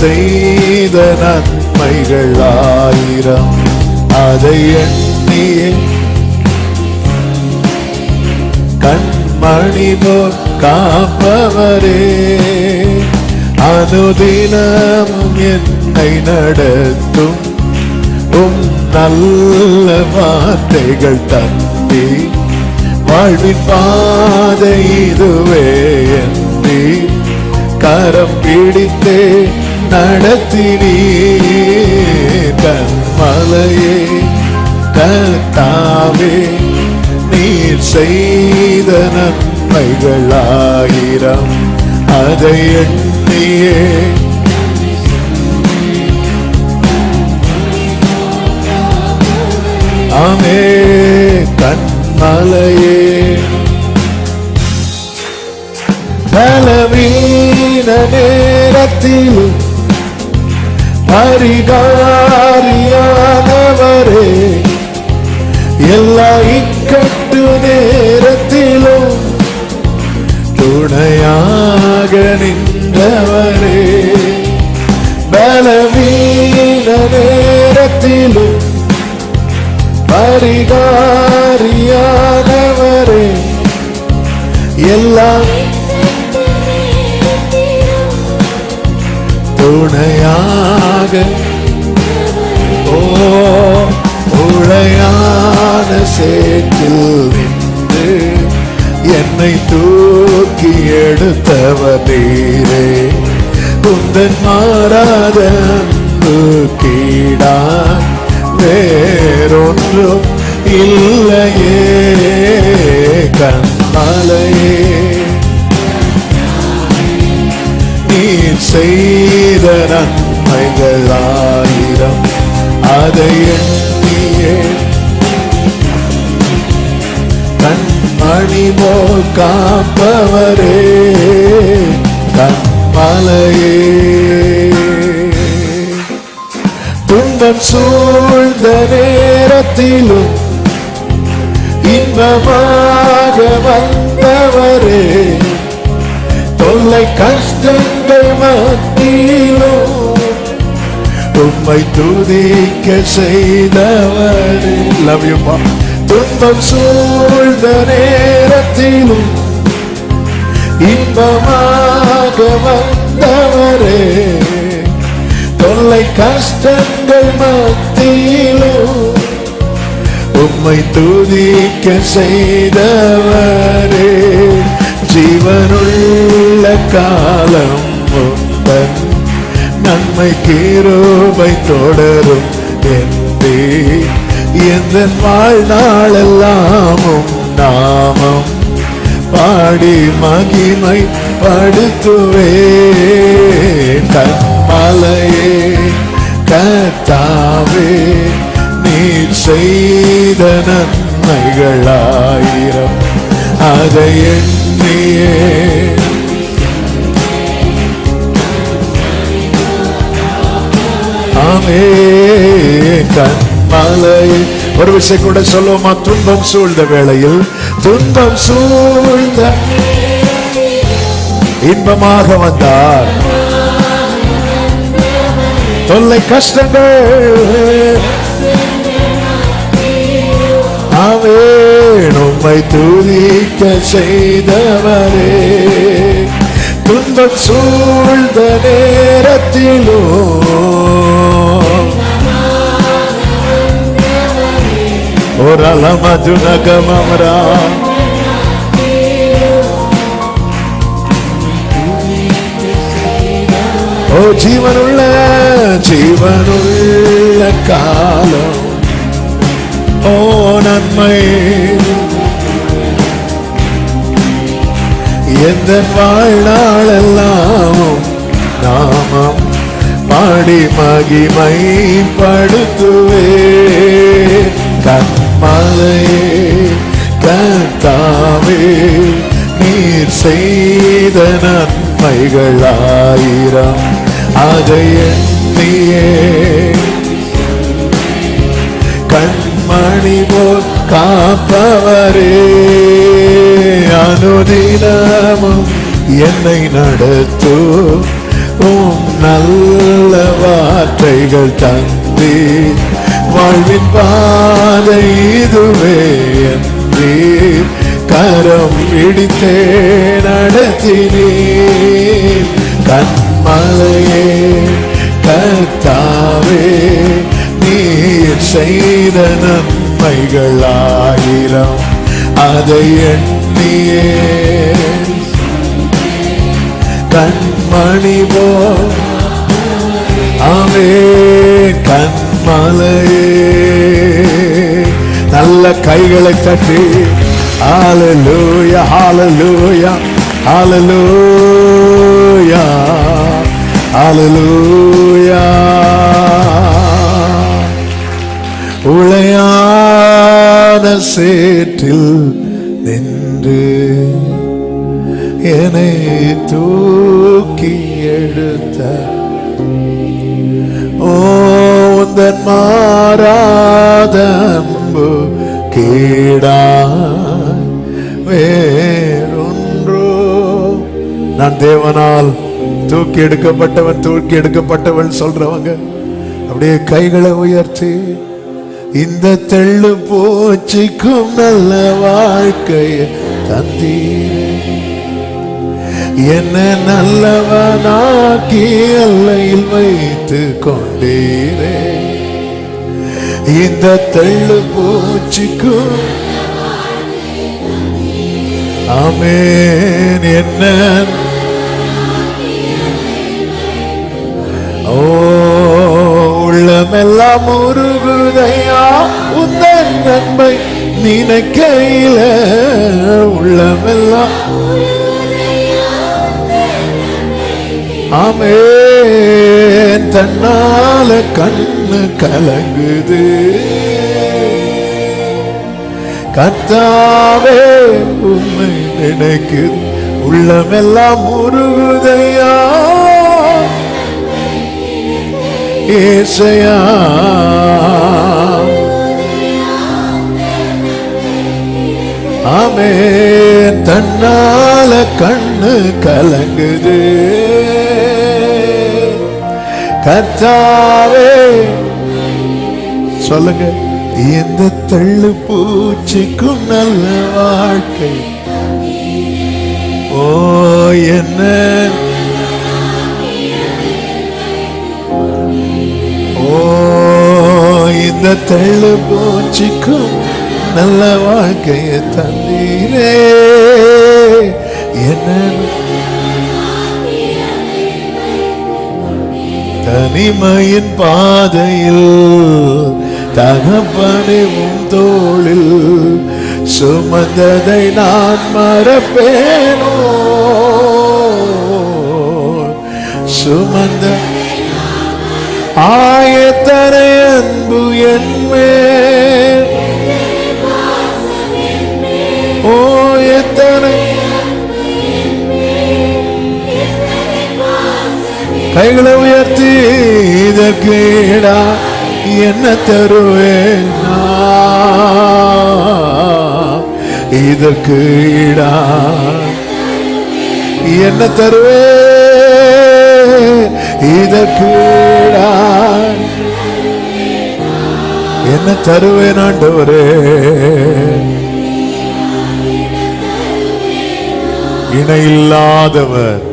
செய்த நன்மைகள் ஆயிரம். அதை எண்ணியே. கண்மணி போல் காப்பவரே. அனுதினமும் என்னை நடத்தும். உம் நல்ல வார்த்தைகள் தந்தி. வாழ்வின் பாதை இதுவே என்று கரம் பிடித்தே நடத்தினீ கண்மலையே கத்தாவே நீர் செய்த நன்மைகளாயிரம். அதை எண்ணியே. ஆமே கண்மலையே. பலவீன நேரத்திலும் பரிகாரியானவரே எல்லா இக்கட்டு நேரத்திலும் துணையாக நின்றவரே. பலவீன நேரத்திலும் பரிகாரியானவரே எல்லாம் துணையாக ஓ உளையான சேற்றில் நின்று என்னை தூக்கி எடுத்தவர் நீரே குந்தன் மாறாத அன்பு கீடா வேறொன்றும் இல்லையே. கண்ணாலையே நீ செய்த கண்கள் ஆயிரம் அதை எண்ணியே கண் மணிமோ காப்பவரே கண் மலையே. துன்பம் சூழ்ந்த நேரத்திலும் இன்பமாக வந்தவரே தொல்லை கஷ்டங்கள் மத்தியில் உம்மை துதிக்க செய்தவனே லவ் யூ துன்பம் சூழ்ந்த நேரத்திலும் இன்பமாக வந்தவரே. தொல்லை கஷ்டங்கள் மத்தியிலும் உம்மை துதிக்க செய்தவரே. ஜீவனுள்ள காலம் நன்மை கீரோபை தொடரும் என்றே எந்த வாழ்நாளெல்லாமும் நாமம் பாடி மகிமை படுத்துவே கண்மலையே கத்தாவே நீ செய்த நன்மைகளாயிரம். அதை எண்ணியே ஆமே கண்மலையே ஒரு விஷயம் கூட சொல்லுவோமா? துன்பம் சூழ்ந்த வேளையில் துன்பம் சூழ்ந்த இன்பமாக வந்தார். தொல்லை கஷ்டங்கள். ஆவேன் உம்மை துதிக்க செய்தவரே. துன்பம் சூழ்ந்த நேரத்திலும் ஒரு அலமதுனகமரா ஓ ஜீவனுள்ள ஜீவனுள்ள காலம் ஓ நன்மை எந்த வாழ்நாளெல்லாமும் நாமம் பாடி மகிமை படுத்துவே கண்மலையே கத்தாவே நீர் செய்த நன்மைகளாயிரம். அதை எண்ணியே. கண்மணி போல் காப்பவரே அனுதினமும் என்னை நடத்து. உம் நல்ல வார்த்தைகள் தந்தி வாழ்வின் பாதை இதுவே நீர் கரம் இடித்தே நடத்தினீர். கண்மலையே கத்தாவே நீர் செய்த நன்மைகளாயிரம் அதை எண்ணியே. கண்மணி போ ஆமே கண்மலையே. நல்ல கைகளை தட்டி. ஆலலூயா ஆலலூயா ஆலலூயா ஆலலூயா உளையான சேற்றில் நின்று என்னை தூக்கி எடுத்த ஓந்தன் மாறாதம்பு மாறாத கீடா வேறொன்றோ. நான் தேவனால் தூக்கி எடுக்கப்பட்டவன் தூக்கி எடுக்கப்பட்டவன் சொல்றவங்க. அப்படியே கைகளை உயர்த்தி இந்த தெள்ளு போச்சிக்கும் நல்ல வாழ்க்கையை தந்தீர். என்ன நல்லவனாக்கி எல்லையில் வைத்து கொண்டீரே இந்த தெள்ளு பூச்சிக்கும் அமேன் என்ன ஓ உள்ளமெல்லாம் உருகுதையா? உந்தன் நன்மை நினைக்கையில உள்ளமெல்லாம் ஆமேன். தன்னால கண்ணு கலங்குது. கத்தாவே உண்மை நினைக்குது. உள்ளமெல்லாம் உருகுதையா? ஏசையா? ஆமேன். தன்னால கண்ணு கலங்குது. கர்த்தாவே சொல்லுங்க எந்த தள்ளு பூச்சிக்கும் நல்ல வாழ்க்கை? ஓ என்ன? ஓ இந்த தள்ளு பூச்சிக்கும் நல்ல வாழ்க்கையை தந்தீரே. என்ன? தனிமையின் பாதையில் தகப்பனை உன் தோளில் சுமந்ததை நான் மறப்பேனோ? சுமந்த ஆயத்தனை அன்பு என்மே ஓ எத்தனை கைகளை உயர்த்தி இதற்கு ஈடா என்ன தருவேன்? இதற்கு ஈடா என்ன தருவே? இதற்கு என்ன தருவேன் ஆண்டவரே. இணையில்லாதவர்